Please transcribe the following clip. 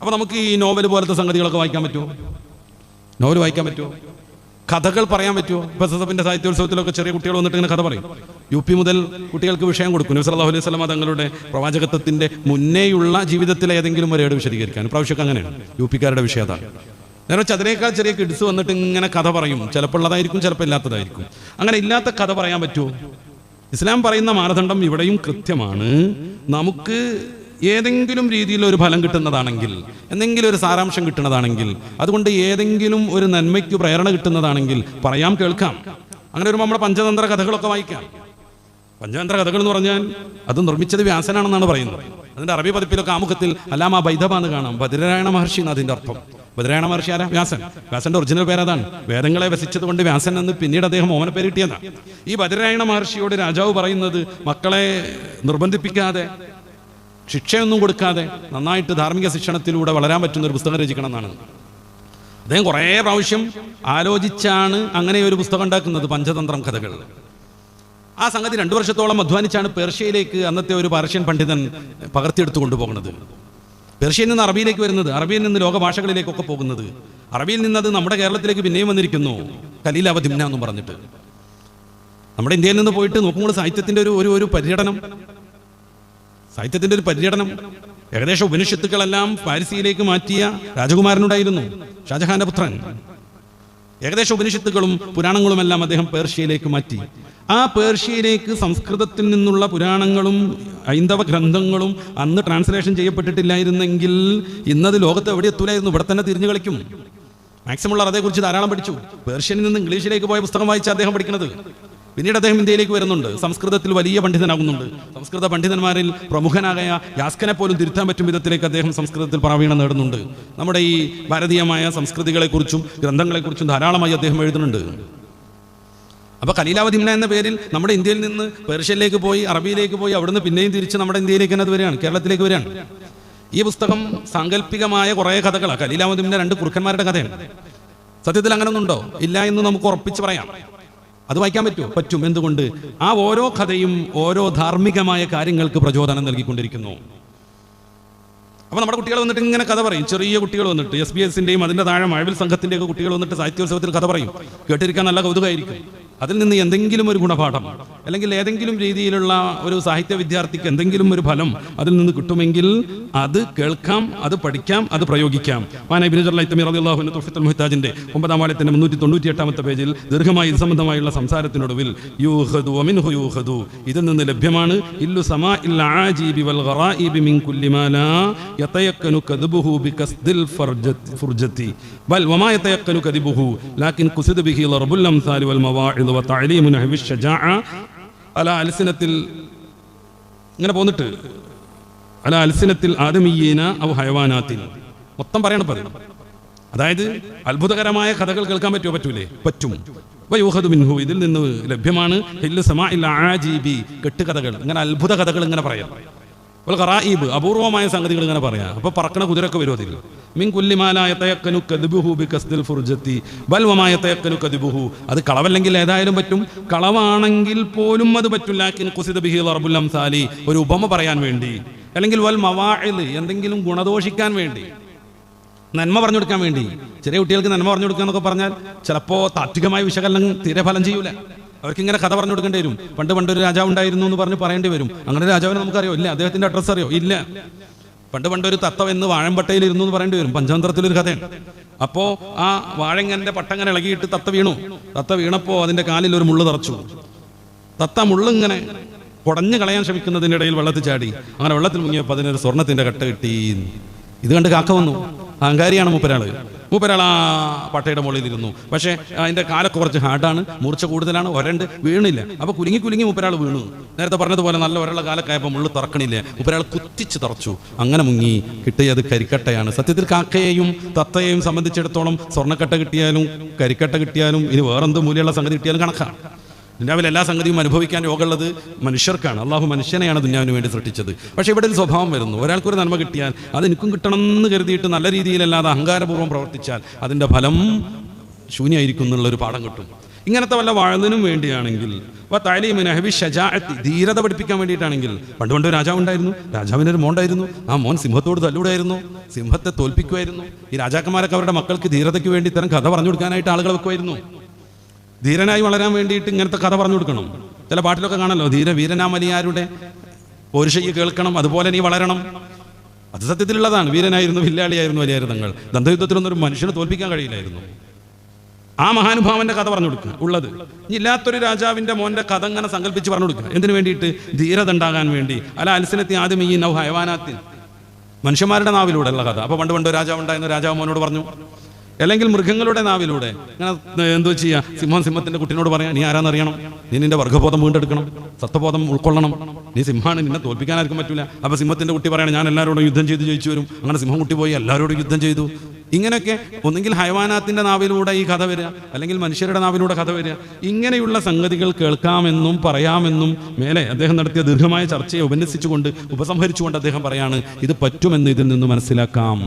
അപ്പോൾ നമുക്ക് ഈ നോവൽ പോലത്തെ സംഗതികളൊക്കെ വായിക്കാൻ പറ്റുമോ? നോവൽ വായിക്കാൻ പറ്റുമോ? കഥകൾ പറയാൻ പറ്റുമോ? എസ് സാഹിത്യോത്സവത്തിലൊക്കെ ചെറിയ കുട്ടികൾ വന്നിട്ട് ഇങ്ങനെ കഥ പറയും. യു പി മുതൽ കുട്ടികൾക്ക് വിഷയം കൊടുക്കും. നബി സല്ലല്ലാഹു അലൈഹി വസല്ലമ തങ്ങളുടെ പ്രവാചകത്വത്തിന്റെ മുന്നേയുള്ള ജീവിതത്തിലെ ഏതെങ്കിലും ഒരേട് വിശദീകരിക്കാൻ. പ്രാവശ്യമൊക്കെ അങ്ങനെയാണ്. യു പിക്കാരുടെ വിഷയം അതാണ്. നേരെ ചതിനേക്കാൾ ചെറിയ കിഡ്സ് വന്നിട്ട് ഇങ്ങനെ കഥ പറയും. ചിലപ്പോൾ ഉള്ളതായിരിക്കും ചിലപ്പോൾ ഇല്ലാത്തതായിരിക്കും. അങ്ങനെ ഇല്ലാത്ത കഥ പറയാൻ പറ്റുമോ? ഇസ്ലാം പറയുന്ന മാനദണ്ഡം ഇവിടെയും കൃത്യമാണ്. നമുക്ക് ഏതെങ്കിലും രീതിയിൽ ഒരു ഫലം കിട്ടുന്നതാണെങ്കിൽ എന്തെങ്കിലും ഒരു സാരാംശം കിട്ടുന്നതാണെങ്കിൽ അതുകൊണ്ട് ഏതെങ്കിലും ഒരു നന്മയ്ക്ക് പ്രേരണ കിട്ടുന്നതാണെങ്കിൽ പറയാം കേൾക്കാം. അങ്ങനെ ഒരു നമ്മുടെ പഞ്ചതന്ത്ര കഥകളൊക്കെ വായിക്കാം. പഞ്ചതന്ത്ര കഥകൾ എന്ന് പറഞ്ഞാൽ അത് നിർമ്മിച്ചത് വ്യാസനാണെന്നാണ് പറയുന്നത്. അതിന്റെ അറബി പതിപ്പിലൊക്കെ ആമുഖത്തിൽ അല്ലാമ ബൈധബ എന്ന് കാണാം. ബദ്രരായണ മഹർഷി എന്ന് അതിന്റെ അർത്ഥം. ബദ്രരായണ മഹർഷി ആരാ? വ്യാസൻ. വ്യാസന്റെ ഒറിജിനൽ പേരതാണ്. വേദങ്ങളെ വസിച്ചത് കൊണ്ട് വ്യാസൻ എന്ന് പിന്നീട് അദ്ദേഹം ഓമന പേര് കിട്ടിയതാണ് ഈ ബദ്രരായണ മഹർഷിയോട് രാജാവ് പറയുന്നത് മക്കളെ നിർബന്ധിപ്പിക്കാതെ ശിക്ഷയൊന്നും കൊടുക്കാതെ നന്നായിട്ട് ധാർമ്മിക ശിക്ഷണത്തിലൂടെ വളരാൻ പറ്റുന്ന ഒരു പുസ്തകം രചിക്കണം എന്നാണ്. അദ്ദേഹം കുറേ പ്രാവശ്യം ആലോചിച്ചാണ് അങ്ങനെ ഒരു പുസ്തകം ഉണ്ടാക്കുന്നത് പഞ്ചതന്ത്രം കഥകൾ. ആ സംഗതി രണ്ടു വർഷത്തോളം അധ്വാനിച്ചാണ് പേർഷ്യയിലേക്ക് അന്നത്തെ ഒരു പാർഷ്യൻ പണ്ഡിതൻ പകർത്തിയെടുത്തു കൊണ്ടുപോകുന്നത് പേർഷ്യയിൽ നിന്ന് അറബിയിലേക്ക് വരുന്നത് അറബിയിൽ നിന്ന് ലോക ഭാഷകളിലേക്കൊക്കെ പോകുന്നത്. അറബിയിൽ നിന്ന് അത് നമ്മുടെ കേരളത്തിലേക്ക് പിന്നെയും വന്നിരിക്കുന്നു കലീലാവധിമ്ന എന്നും പറഞ്ഞിട്ട്. നമ്മുടെ ഇന്ത്യയിൽ നിന്ന് പോയിട്ട് നോക്കുമ്പോൾ സാഹിത്യത്തിന്റെ ഒരു ഒരു ഒരു പര്യടനം. സാഹിത്യത്തിന്റെ ഒരു പര്യടനം. ഏകദേശം ഉപനിഷത്തുക്കളെല്ലാം പാരിസിയിലേക്ക് മാറ്റിയ രാജകുമാരനുണ്ടായിരുന്നു ഷാജഹാന്റെ പുത്രൻ. ഏകദേശം ഉപനിഷത്തുകളും പുരാണങ്ങളുമെല്ലാം അദ്ദേഹം പേർഷ്യയിലേക്ക് മാറ്റി. ആ പേർഷ്യയിലേക്ക് സംസ്കൃതത്തിൽ നിന്നുള്ള പുരാണങ്ങളും ഹൈന്ദവ ഗ്രന്ഥങ്ങളും അന്ന് ട്രാൻസ്ലേഷൻ ചെയ്യപ്പെട്ടിട്ടില്ലായിരുന്നെങ്കിൽ ഇന്നത് ലോകത്ത് എവിടെ എത്തൂലായിരുന്നു? ഇവിടെ തന്നെ തിരിഞ്ഞു കളിക്കും. മാക്സിമം ഉള്ള അതേക്കുറിച്ച് ധാരാളം പഠിച്ചു. പേർഷ്യനിൽ നിന്ന് ഇംഗ്ലീഷിലേക്ക് പോയ പുസ്തകം വായിച്ച അദ്ദേഹം പഠിക്കുന്നത് പിന്നീട് അദ്ദേഹം ഇന്ത്യയിലേക്ക് വരുന്നുണ്ട്. സംസ്കൃതത്തിൽ വലിയ പണ്ഡിതനാകുന്നുണ്ട്. സംസ്കൃത പണ്ഡിതന്മാരിൽ പ്രമുഖനായ യാസ്കനെ പോലും തിരുത്താൻ പറ്റും വിധത്തിലേക്ക് അദ്ദേഹം സംസ്കൃതത്തിൽ പ്രാവീണ്യം നേടുന്നുണ്ട്. നമ്മുടെ ഈ ഭാരതീയമായ സംസ്കൃതികളെക്കുറിച്ചും ഗ്രന്ഥങ്ങളെക്കുറിച്ചും ധാരാളമായി അദ്ദേഹം എഴുതുന്നുണ്ട്. അപ്പൊ കലീലാവതിമ്ന എന്ന പേരിൽ നമ്മുടെ ഇന്ത്യയിൽ നിന്ന് പേർഷ്യയിലേക്ക് പോയി അറബിയിലേക്ക് പോയി അവിടുന്ന് പിന്നെയും തിരിച്ച് നമ്മുടെ ഇന്ത്യയിലേക്ക് തന്നെ വരികയാണ് കേരളത്തിലേക്ക് വരികയാണ്. ഈ പുസ്തകം സാങ്കല്പികമായ കുറേ കഥകളാണ് കലീലാവതിമ്ന രണ്ട് കുറുക്കന്മാരുടെ കഥയാണ്. സത്യത്തിൽ അങ്ങനെ അങ്ങനൊന്നുണ്ടോ? ഇല്ല എന്ന് നമുക്ക് ഉറപ്പിച്ച് പറയാം. അത് വായിക്കാൻ പറ്റുമോ? പറ്റും. എന്തുകൊണ്ട്? ആ ഓരോ കഥയും ഓരോ ധാർമ്മികമായ കാര്യങ്ങൾക്ക് പ്രചോദനം നൽകിക്കൊണ്ടിരിക്കുന്നു. അപ്പോൾ നമ്മുടെ കുട്ടികൾ വന്നിട്ട് ഇങ്ങനെ കഥ പറയും. ചെറിയ കുട്ടികൾ വന്നിട്ട് എസ് ബി എസിന്റെയും അതിന്റെ താഴെ മഴവിൽ സംഘത്തിന്റെയൊക്കെ കുട്ടികൾ വന്നിട്ട് സാഹിത്യോത്സവത്തിൽ കഥ പറയും. കേട്ടിരിക്കാൻ നല്ല കൗതുകമായിരിക്കും അതിൽ നിന്ന് എന്തെങ്കിലും ഒരു ഗുണപാഠം അല്ലെങ്കിൽ ഏതെങ്കിലും രീതിയിലുള്ള ഒരു സാഹിത്യ വിദ്യാർത്ഥിക്ക് എന്തെങ്കിലും ഒരു ഫലം അതിൽ നിന്ന് കിട്ടുമെങ്കിൽ അത് കേൾക്കാം അത് പഠിക്കാം അത് പ്രയോഗിക്കാം. മുഹത്താജിന്റെ ഒമ്പതാം വാലത്തിന്റെ മുന്നൂറ്റി തൊണ്ണൂറ്റി എട്ടാമത്തെ പേജിൽ ദീർഘമായി ഇത് സംബന്ധമായുള്ള സംസാരത്തിനൊടുവിൽ യൂഹദു യൂഹദു. ഇതിൽ നിന്ന് ലഭ്യമാണ്. ഇല്ലു സമാ ആജീബി വൽ മിൻ കുല്ലി മാ ലാ യതയക്കനു കദ്ബുഹു ബികസ്ദിൽ ഫർജത്തി ഫുർജത്തി. ബൽ വമാ ലാകിൻ ബിഹി ലർബുൽ അംസാലി വൽ മവാഇദ്. തഅലീമു അല അൽസിനത്തിൽ ഇങ്ങനെ പോന്നിട്ട് അല അൽസിനത്തിൽ ആദമീയീന ഔ ഹയവാനാത്തിൽ മൊത്തം പറയണം പറയണം അതായത് അത്ഭുതകരമായ കഥകൾ കേൾക്കാൻ പറ്റുമോ പറ്റൂലേ? പറ്റും. മിൻഹു ഇതിൽ നിന്ന് ലഭ്യമാണ് കെട്ടുകഥകൾ. ഇങ്ങനെ അത്ഭുത കഥകൾ ഇങ്ങനെ പറയാം. അപ്പോൾ ഖറായിബ് അപൂർവമായ സംഗതികൾ ഇങ്ങനെ പറയാം. അപ്പോൾ പറക്കണ കുതിരൊക്കെ വരും അതിൽ. മിൻ ബി അത് കളവല്ലെങ്കിൽ ഏതായാലും പറ്റും. കളവാണെങ്കിൽ പോലും അത് പറ്റില്ല. ബിഹി ഒരു ഉപമ പറയാൻ വേണ്ടി. അല്ലെങ്കിൽ വൽ മവാഇൽ എന്തെങ്കിലും ഗുണദോഷിക്കാൻ വേണ്ടി. നന്മ പറഞ്ഞു കൊടുക്കാൻ വേണ്ടി. ചെറിയ കുട്ടികൾക്ക് നന്മ പറഞ്ഞു കൊടുക്കുക എന്നൊക്കെ പറഞ്ഞാൽ ചിലപ്പോ താത്വികമായ വിശകലനം തീരെ ഫലം ചെയ്യൂല. അവർക്ക് ഇങ്ങനെ കഥ പറഞ്ഞു കൊടുക്കേണ്ടി വരും. പണ്ട് ഒരു രാജാവ് ഉണ്ടായിരുന്നു എന്ന് പറഞ്ഞ് പറയേണ്ടി വരും. അങ്ങനെ രാജാവിനെ നമുക്കറിയോ? ഇല്ല. അദ്ദേഹത്തിന്റെ അഡ്രസ്സ് അറിയോ? ഇല്ല. പണ്ട് പണ്ട് ഒരു തത്തം എന്ന് വാഴമ്പട്ടയിൽ ഇരുന്നു എന്ന് പറയേണ്ടി വരും. പഞ്ചതന്ത്രത്തിലൊരു കഥയാണ് അപ്പോ ആ വാഴങ്ങന്റെ പട്ടങ്ങനെ ഇളകിയിട്ട് തത്ത വീണു. തത്ത വീണപ്പോ അതിന്റെ കാലിൽ ഒരു മുള്ളു തറച്ചു. തത്ത മുള്ളിങ്ങനെ കുടഞ്ഞു കളയാൻ ശ്രമിക്കുന്നതിന്റെ ഇടയിൽ വെള്ളത്തിൽ ചാടി. അങ്ങനെ വെള്ളത്തിൽ മുങ്ങിയപ്പോൾ അതിനൊരു സ്വർണത്തിന്റെ കട്ട കിട്ടി. ഇത് കണ്ട് കാക്ക വന്നു. അഹങ്കാരിയാണ് മൂപ്പരാൾ. മൂപ്പരാൾ പട്ടയുടെ മുകളിൽ ഇരുന്നു പക്ഷേ അതിന്റെ കാലൊക്കെ കുറച്ച് ഹാർഡാണ് മൂർച്ച കൂടുതലാണ് ഒരണ്ട് വീണില്ല. അപ്പോൾ കുലുങ്ങി കുലുങ്ങി മൂപ്പരാൾ വീണു. നേരത്തെ പറഞ്ഞതുപോലെ നല്ല ഒരാളെ കാലക്കായപ്പോൾ മുള്ളു തുറക്കണില്ല. മൂപ്പരാൾ കുത്തിച്ച് തറച്ചു. അങ്ങനെ മുങ്ങി. കിട്ടിയത് കരിക്കട്ടയാണ്. സത്യത്തിൽ കാക്കയെയും തത്തയെയും സംബന്ധിച്ചിടത്തോളം സ്വർണക്കട്ട കിട്ടിയാലും കരിക്കട്ട കിട്ടിയാലും ഇനി വേറെന്ത് മൂല്യമുള്ള സംഗതി കിട്ടിയാലും കണക്കാണ്. ദുന്യാവിൽ എല്ലാ സംഗതിയും അനുഭവിക്കാൻ യോഗമുള്ളത് മനുഷ്യർക്കാണ്. അള്ളാഹു മനുഷ്യനെയാണ് ദുനാവിന് വേണ്ടി സൃഷ്ടിച്ചത്. പക്ഷേ ഇവിടെ ഒരു സ്വഭാവം വരുന്നു. ഒരാൾക്കൊരു നന്മ കിട്ടിയാൽ അത് എനിക്കും കിട്ടണം എന്ന് കരുതിയിട്ട് നല്ല രീതിയിലല്ലാതെ അഹങ്കാരപൂർവം പ്രവർത്തിച്ചാൽ അതിന്റെ ഫലം ശൂന്യമായിരിക്കും എന്നുള്ളൊരു പാഠം കിട്ടും. ഇങ്ങനത്തെ വല്ല വാഴുന്നതിനും വേണ്ടിയാണെങ്കിൽ ധീരത പഠിപ്പിക്കാൻ വേണ്ടിയിട്ടാണെങ്കിൽ പണ്ട് പണ്ട് രാജാവ് ഉണ്ടായിരുന്നു. രാജാവിന് ഒരു മോണ്ടായിരുന്നു. ആ മോൻ സിംഹത്തോട് തല്ലൂടായിരുന്നു. സിംഹത്തെ തോൽപ്പിക്കുമായിരുന്നു. ഈ രാജാക്കന്മാരൊക്കെ അവരുടെ മക്കൾക്ക് ധീരതയ്ക്ക് വേണ്ടി ഇത്തരം കഥ പറഞ്ഞു കൊടുക്കാനായിട്ട് ആളുകൾ വെക്കുമായിരുന്നു. ധീരനായി വളരാൻ വേണ്ടിയിട്ട് ഇങ്ങനത്തെ കഥ പറഞ്ഞു കൊടുക്കണം. ചില പാട്ടിലൊക്കെ കാണല്ലോ ധീര വീരനാമലിയാരുടെ പോരുഷയ്ക്ക് കേൾക്കണം അതുപോലെ നീ വളരണം. അത് സത്യത്തിലുള്ളതാണ്. വീരനായിരുന്നു വില്ലാളിയായിരുന്നു വലിയായിരുന്നു തങ്ങൾ ദന്തയുദ്ധത്തിലൊന്നും ഒരു മനുഷ്യനെ തോൽപ്പിക്കാൻ കഴിയില്ലായിരുന്നു. ആ മഹാനുഭാവന്റെ കഥ പറഞ്ഞു കൊടുക്കുക ഉള്ളത്. ഇല്ലാത്തൊരു രാജാവിന്റെ മോന്റെ കഥ അങ്ങനെ സങ്കല്പിച്ച് പറഞ്ഞു കൊടുക്കുക. എന്തിനു വേണ്ടിയിട്ട്? ധീരത ഉണ്ടാകാൻ വേണ്ടി. അല്ല അൽസനത്തി ആദ്യം ഈ നൗ ഹയവാനാത്തിൽ മനുഷ്യന്മാരുടെ നാവിലൂടെ ഉള്ള കഥ. അപ്പൊ പണ്ട് പണ്ട് രാജാവ് ഉണ്ടായിരുന്നു രാജാവ് മോനോട് പറഞ്ഞു അല്ലെങ്കിൽ മൃഗങ്ങളുടെ നാവിലൂടെ. അങ്ങനെ എന്തോ ചെയ്യാ? സിംഹം സിംഹത്തിന്റെ കുട്ടിനോട് പറയാം നീ ആരാന്നറിയണം? നീ നിന്റെ വർഗബോധം വീണ്ടെടുക്കണം. സത്വബോധം ഉൾക്കൊള്ളണം. നീ സിംഹമാണ് നിന്നെ തോൽപ്പിക്കാൻ ആർക്കും പറ്റില്ല അപ്പൊ സിംഹത്തിന്റെ കുട്ടി പറയണം ഞാൻ എല്ലാവരോടും യുദ്ധം ചെയ്ത് ജയിച്ചു വരും. അങ്ങനെ സിംഹം കുട്ടി പോയി എല്ലാവരോടും യുദ്ധം ചെയ്തു. ഇങ്ങനെയൊക്കെ ഒന്നെങ്കിൽ ഹൈവാനാത്തിന്റെ നാവിലൂടെ ഈ കഥ വരിക അല്ലെങ്കിൽ മനുഷ്യരുടെ നാവിലൂടെ കഥ വരിക ഇങ്ങനെയുള്ള സംഗതികൾ കേൾക്കാമെന്നും പറയാമെന്നും മേലെ അദ്ദേഹം നടത്തിയ ദീർഘമായ ചർച്ചയെ ഉപന്യസിച്ചുകൊണ്ട് ഉപസംഹരിച്ചുകൊണ്ട് അദ്ദേഹം പറയാണ് ഇത് പറ്റുമെന്ന് ഇതിൽ നിന്ന് മനസ്സിലാക്കാം.